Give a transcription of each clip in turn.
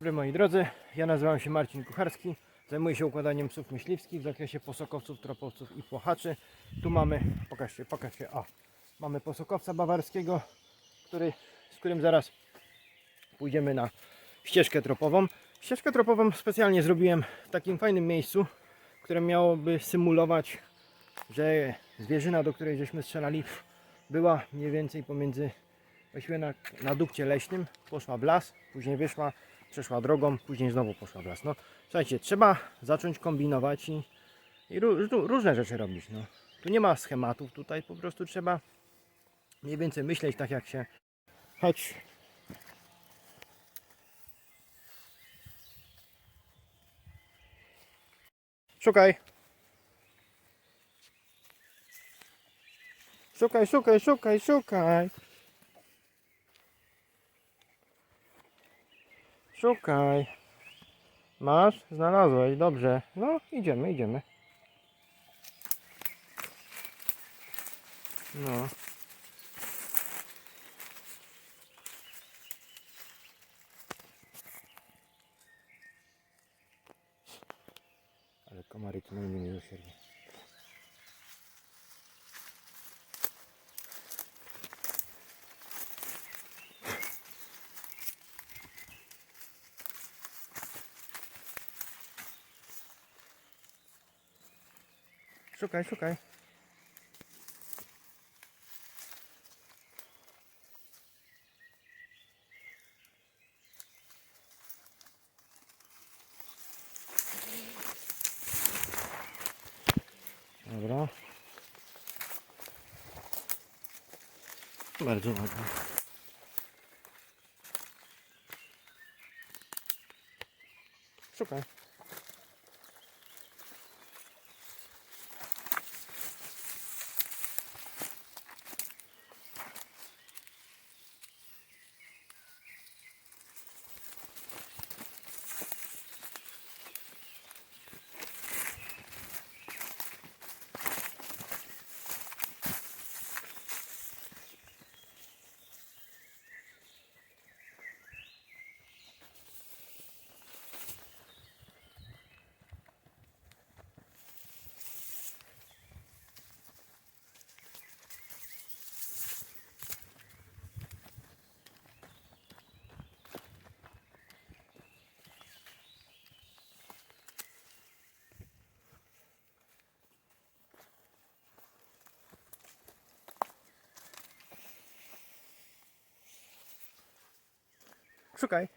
Dobry moi drodzy, ja nazywam się Marcin Kucharski. Zajmuję się układaniem psów myśliwskich w zakresie posokowców, tropowców i płochaczy. Tu mamy, pokażcie, pokażcie, o, mamy posokowca bawarskiego, który, z którym zaraz pójdziemy na ścieżkę tropową. Ścieżkę tropową specjalnie zrobiłem w takim fajnym miejscu, które miałoby symulować, że zwierzyna, do której żeśmy strzelali, była mniej więcej pomiędzy właściwie na, na leśnym, poszła w las, później wyszła, przeszła drogą, później znowu poszła w las. No, słuchajcie, trzeba zacząć kombinować i, i ró, ró- różne rzeczy robić. No. Tu nie ma schematów, tutaj po prostu trzeba mniej więcej myśleć tak jak się. Chodź. Szukaj. Szukaj, szukaj, szukaj, szukaj. Szukaj. Masz? Znalazłeś, dobrze. No, idziemy, idziemy. No. Ale komary tu mnie miłosiernie. Szukaj, szukaj. Dobra. Bardzo ładnie. Szukaj. Szukaj.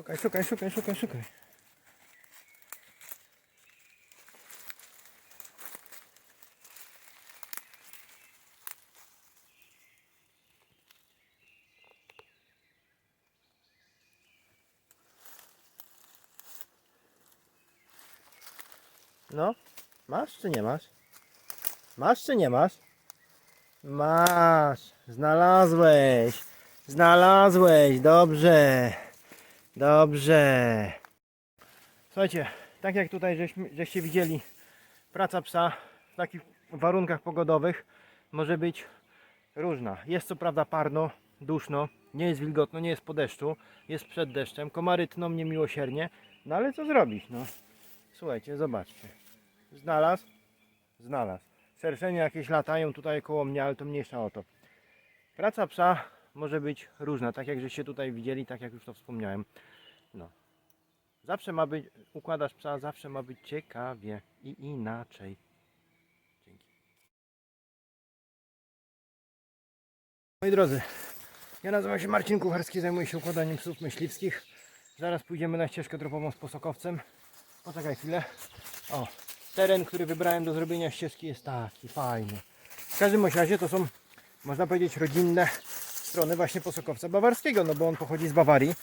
Szukaj, szukaj, szukaj, szukaj, szukaj. No, masz czy nie masz? Masz czy nie masz? Masz, znalazłeś, znalazłeś, dobrze. Dobrze. Słuchajcie, tak jak tutaj żeśmy, żeście widzieli, praca psa w takich warunkach pogodowych może być różna. Jest co prawda parno, duszno, nie jest wilgotno, nie jest po deszczu, jest przed deszczem, komary tną niemiłosiernie, no ale co zrobić, no. Słuchajcie, zobaczcie. Znalazł? Znalazł. Szerszenie jakieś latają tutaj koło mnie, ale to mniejsza o to. Praca psa może być różna, tak jak żeście tutaj widzieli, tak jak już to wspomniałem. No. Zawsze ma być, układasz psa, zawsze ma być ciekawie i inaczej. Dzięki. Moi drodzy, ja nazywam się Marcin Kucharski, zajmuję się układaniem psów myśliwskich. Zaraz pójdziemy na ścieżkę tropową z posokowcem. Poczekaj chwilę. O, teren, który wybrałem do zrobienia ścieżki jest taki fajny. W każdym razie to są, można powiedzieć, rodzinne strony właśnie posokowca bawarskiego, no bo on pochodzi z Bawarii,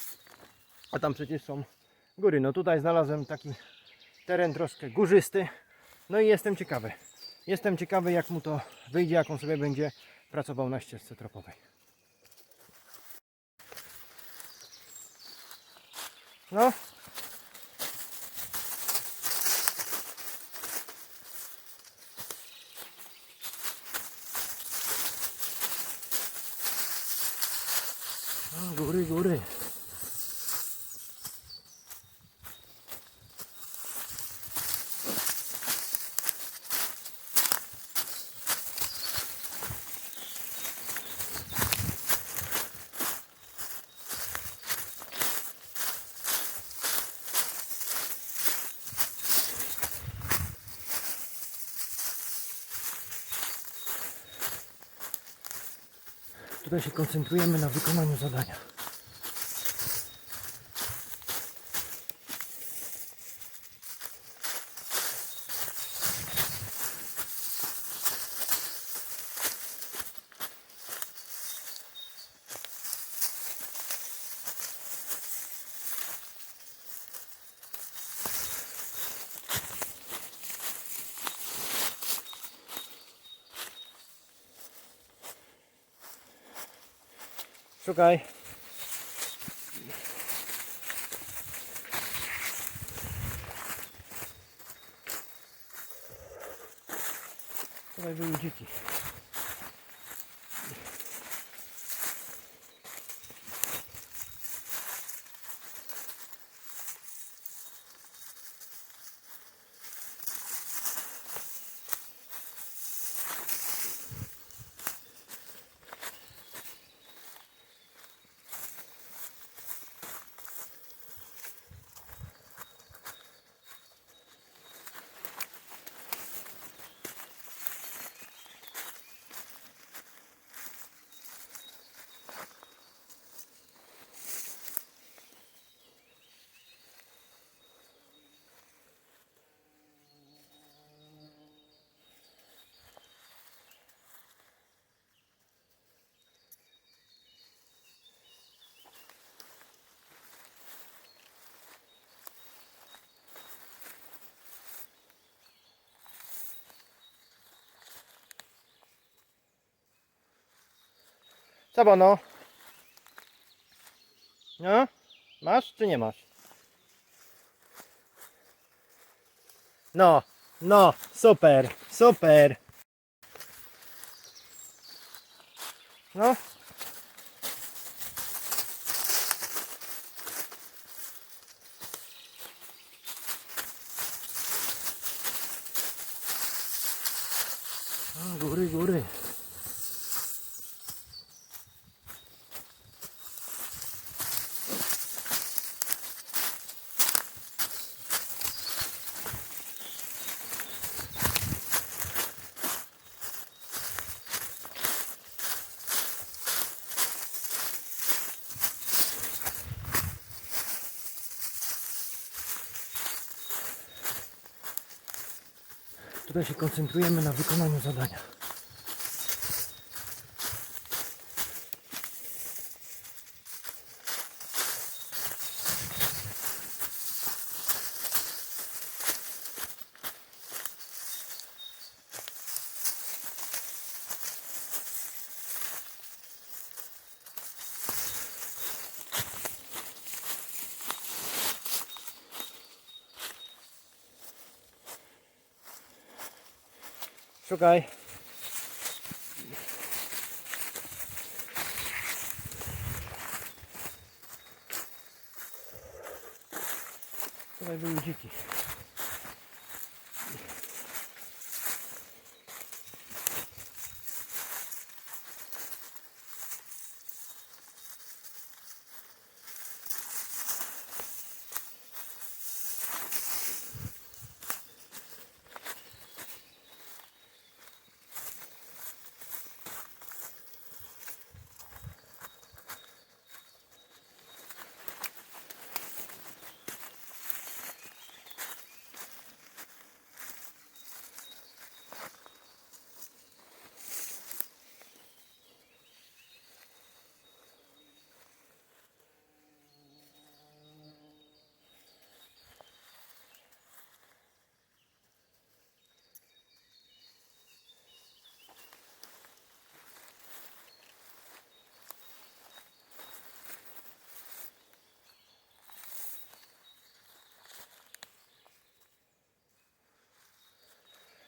a tam przecież są góry. No tutaj znalazłem taki teren troszkę górzysty, no i jestem ciekawy. Jestem ciekawy jak mu to wyjdzie, jak on sobie będzie pracował na ścieżce tropowej. No, O, góry, góry. Tutaj się koncentrujemy na wykonaniu zadania. Szukaj. Tutaj były dziki. Co bono? No? Masz czy nie masz? No, no, super, super. No. O, góry, góry. Tutaj się koncentrujemy na wykonaniu zadania. Szukaj. Tutaj były dziki.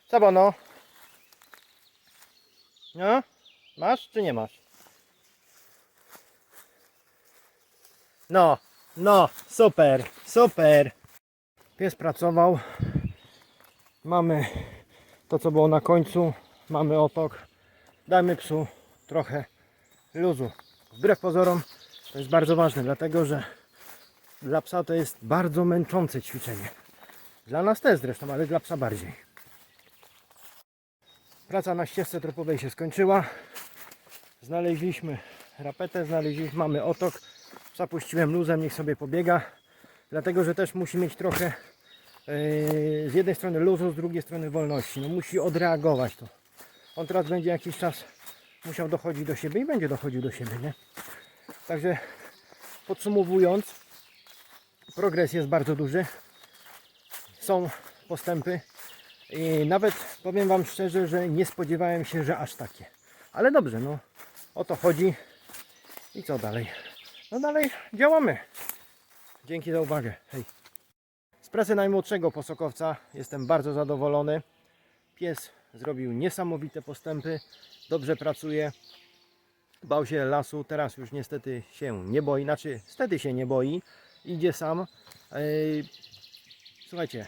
Sabono. No? Masz czy nie masz? No, no, super, super. Pies pracował. Mamy to, co było na końcu. Mamy otok. Damy psu trochę luzu. Wbrew pozorom to jest bardzo ważne, dlatego że dla psa to jest bardzo męczące ćwiczenie. Dla nas też zresztą, ale dla psa bardziej. Praca na ścieżce tropowej się skończyła. Znaleźliśmy rapetę, znaleźliśmy, mamy otok. Zapuściłem luzem, niech sobie pobiega. Dlatego, że też musi mieć trochę yy, z jednej strony luzu, z drugiej strony wolności. No musi odreagować to. On teraz będzie jakiś czas musiał dochodzić do siebie i będzie dochodził do siebie, nie? Także podsumowując, progres jest bardzo duży. Są postępy. I nawet powiem Wam szczerze, że nie spodziewałem się, że aż takie. Ale dobrze, no o to chodzi. I co dalej? No dalej działamy. Dzięki za uwagę. Hej. Z pracy najmłodszego posokowca jestem bardzo zadowolony. Pies zrobił niesamowite postępy, dobrze pracuje. Bał się lasu, teraz już niestety się nie boi, znaczy wtedy się nie boi, idzie sam. Słuchajcie,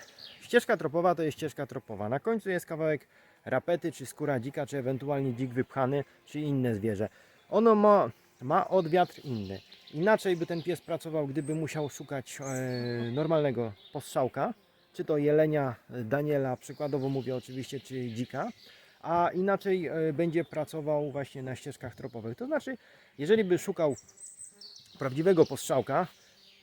ścieżka tropowa to jest ścieżka tropowa. Na końcu jest kawałek rapety, czy skóra dzika, czy ewentualnie dzik wypchany, czy inne zwierzę. Ono ma, ma odwiatr inny. Inaczej by ten pies pracował, gdyby musiał szukać e, normalnego postrzałka, czy to jelenia, Daniela, przykładowo mówię oczywiście, czy dzika, a inaczej e, będzie pracował właśnie na ścieżkach tropowych. To znaczy, jeżeli by szukał prawdziwego postrzałka,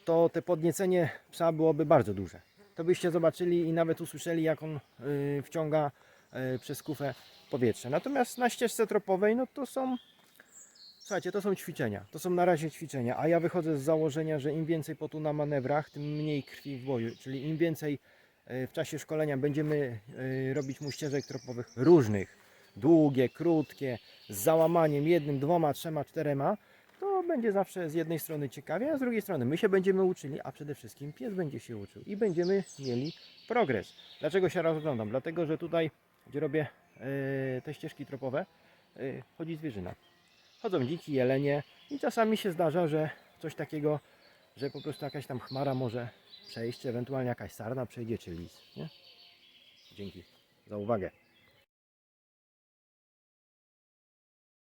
to te podniecenie psa byłoby bardzo duże. To byście zobaczyli i nawet usłyszeli, jak on y, wciąga y, przez kufę powietrze. Natomiast na ścieżce tropowej, no to są, słuchajcie, to są ćwiczenia. To są na razie ćwiczenia, a ja wychodzę z założenia, że im więcej potu na manewrach, tym mniej krwi w boju. Czyli im więcej y, w czasie szkolenia będziemy robić mu ścieżek tropowych różnych, długie, krótkie, z załamaniem jednym, dwoma, trzema, czterema, będzie zawsze z jednej strony ciekawie, a z drugiej strony my się będziemy uczyli, a przede wszystkim pies będzie się uczył i będziemy mieli progres. Dlaczego się rozglądam? Dlatego, że tutaj, gdzie robię e, te ścieżki tropowe, e, chodzi zwierzyna. Chodzą dziki, jelenie i czasami się zdarza, że coś takiego, że po prostu jakaś tam chmara może przejść, ewentualnie jakaś sarna przejdzie, czy lis. Nie? Dzięki za uwagę.